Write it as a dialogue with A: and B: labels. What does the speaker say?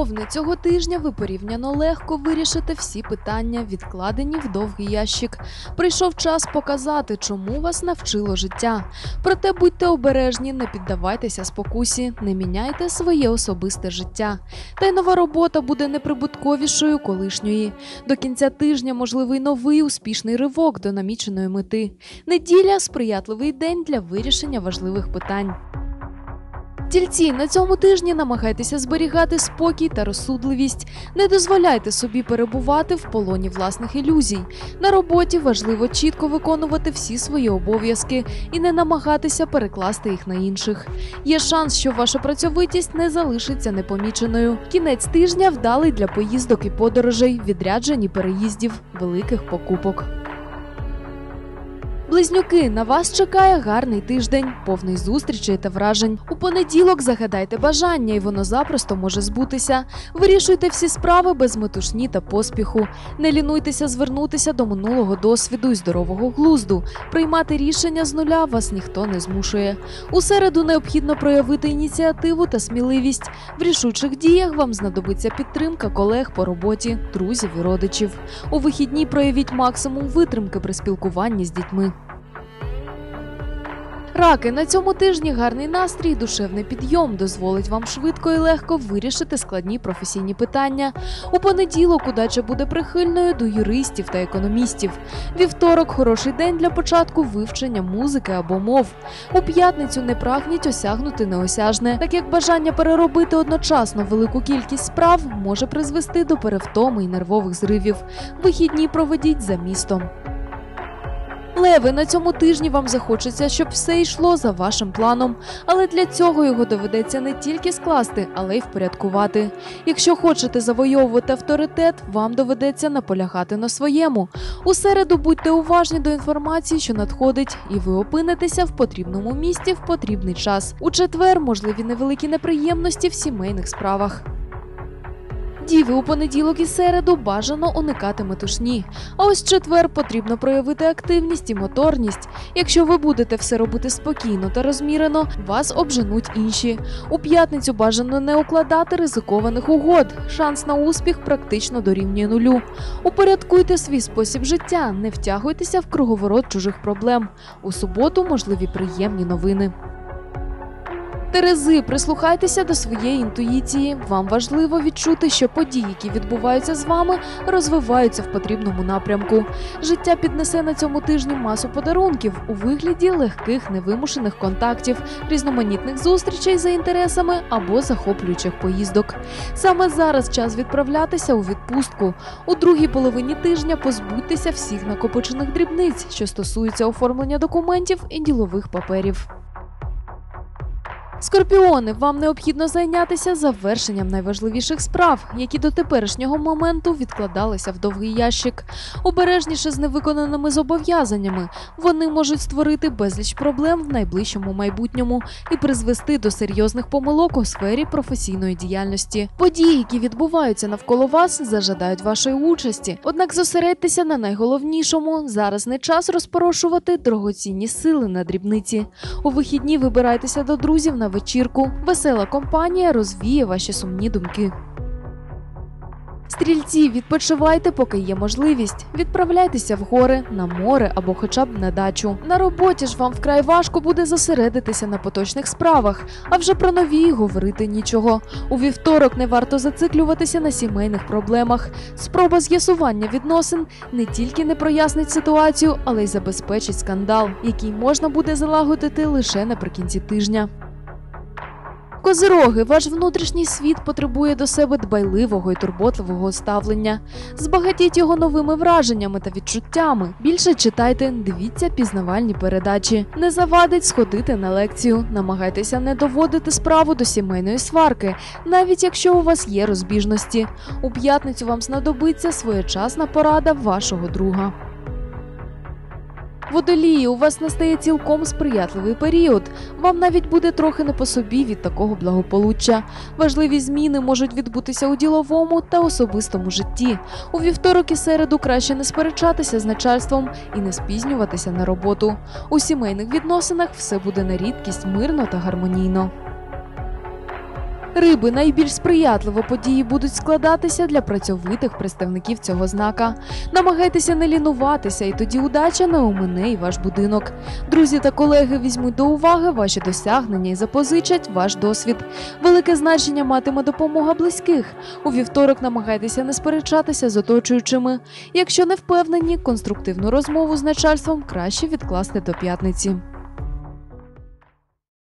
A: Умовно, цього тижня ви порівняно легко вирішите всі питання, відкладені в довгий ящик. Прийшов час показати, чому вас навчило життя. Проте будьте обережні, не піддавайтеся спокусі, не міняйте своє особисте життя. Та й нова робота буде неприбутковішою колишньої. До кінця тижня можливий новий успішний ривок до наміченої мети. Неділя сприятливий день для вирішення важливих питань. Тільці на цьому тижні намагайтеся зберігати спокій та розсудливість. Не дозволяйте собі перебувати в полоні власних ілюзій. На роботі важливо чітко виконувати всі свої обов'язки і не намагатися перекласти їх на інших. Є шанс, що ваша працьовитість не залишиться непоміченою. Кінець тижня вдалий для поїздок і подорожей, відряджень і переїздів, великих покупок. Близнюки, на вас чекає гарний тиждень, повний зустрічей та вражень. У понеділок загадайте бажання, і воно запросто може збутися. Вирішуйте всі справи без метушні та поспіху. Не лінуйтеся звернутися до минулого досвіду й здорового глузду. Приймати рішення з нуля вас ніхто не змушує. У середу необхідно проявити ініціативу та сміливість. В рішучих діях вам знадобиться підтримка колег по роботі, друзів і родичів. У вихідні проявіть максимум витримки при спілкуванні з дітьми. Раки на цьому тижні гарний настрій, душевний підйом дозволить вам швидко і легко вирішити складні професійні питання. У понеділок удача буде прихильною до юристів та економістів. Вівторок хороший день для початку вивчення музики або мов. У п'ятницю не прагніть осягнути неосяжне, так як бажання переробити одночасно велику кількість справ може призвести до перевтоми і нервових зривів. Вихідні проведіть за містом. Леви, на цьому тижні вам захочеться, щоб все йшло за вашим планом, але для цього його доведеться не тільки скласти, але й впорядкувати. Якщо хочете завойовувати авторитет, вам доведеться наполягати на своєму. У середу будьте уважні до інформації, що надходить, і ви опинитеся в потрібному місці в потрібний час. У четвер можливі невеликі неприємності в сімейних справах. Діви у понеділок і середу бажано уникати метушні. А ось четвер потрібно проявити активність і моторність. Якщо ви будете все робити спокійно та розмірено, вас обженуть інші. У п'ятницю бажано не укладати ризикованих угод. Шанс на успіх практично дорівнює нулю. Упорядкуйте свій спосіб життя, не втягуйтеся в круговорот чужих проблем. У суботу можливі приємні новини. Терези, прислухайтеся до своєї інтуїції. Вам важливо відчути, що події, які відбуваються з вами, розвиваються в потрібному напрямку. Життя піднесе на цьому тижні масу подарунків у вигляді легких невимушених контактів, різноманітних зустрічей за інтересами або захоплюючих поїздок. Саме зараз час відправлятися у відпустку. У другій половині тижня позбудьтеся всіх накопичених дрібниць, що стосуються оформлення документів і ділових паперів. Скорпіони, вам необхідно зайнятися завершенням найважливіших справ, які до теперішнього моменту відкладалися в довгий ящик. Обережніше з невиконаними зобов'язаннями. Вони можуть створити безліч проблем в найближчому майбутньому і призвести до серйозних помилок у сфері професійної діяльності. Події, які відбуваються навколо вас, зажадають вашої участі. Однак зосередьтеся на найголовнішому. Зараз не час розпорошувати дорогоцінні сили на дрібниці. У вихідні вибирайтеся до друзів на вечірку. Весела компанія розвіє ваші сумні думки. Стрільці, відпочивайте, поки є можливість. Відправляйтеся в гори, на море або хоча б на дачу. На роботі ж вам вкрай важко буде зосередитися на поточних справах, а вже про нові говорити нічого. У вівторок не варто зациклюватися на сімейних проблемах. Спроба з'ясування відносин не тільки не прояснить ситуацію, але й забезпечить скандал, який можна буде залагодити лише наприкінці тижня. Козироги, ваш внутрішній світ потребує до себе дбайливого і турботливого ставлення. Збагатіть його новими враженнями та відчуттями. Більше читайте, дивіться пізнавальні передачі. Не завадить сходити на лекцію. Намагайтеся не доводити справу до сімейної сварки, навіть якщо у вас є розбіжності. У п'ятницю вам знадобиться своєчасна порада вашого друга. Водолії, у вас настає цілком сприятливий період. Вам навіть буде трохи не по собі від такого благополуччя. Важливі зміни можуть відбутися у діловому та особистому житті. У вівторок і середу краще не сперечатися з начальством і не спізнюватися на роботу. У сімейних відносинах все буде на рідкість мирно та гармонійно. Риби найбільш сприятливо події будуть складатися для працьовитих представників цього знака. Намагайтеся не лінуватися, і тоді удача не омине і ваш будинок. Друзі та колеги візьмуть до уваги ваші досягнення і запозичать ваш досвід. Велике значення матиме допомога близьких. У вівторок намагайтеся не сперечатися з оточуючими. Якщо не впевнені, конструктивну розмову з начальством краще відкласти до п'ятниці.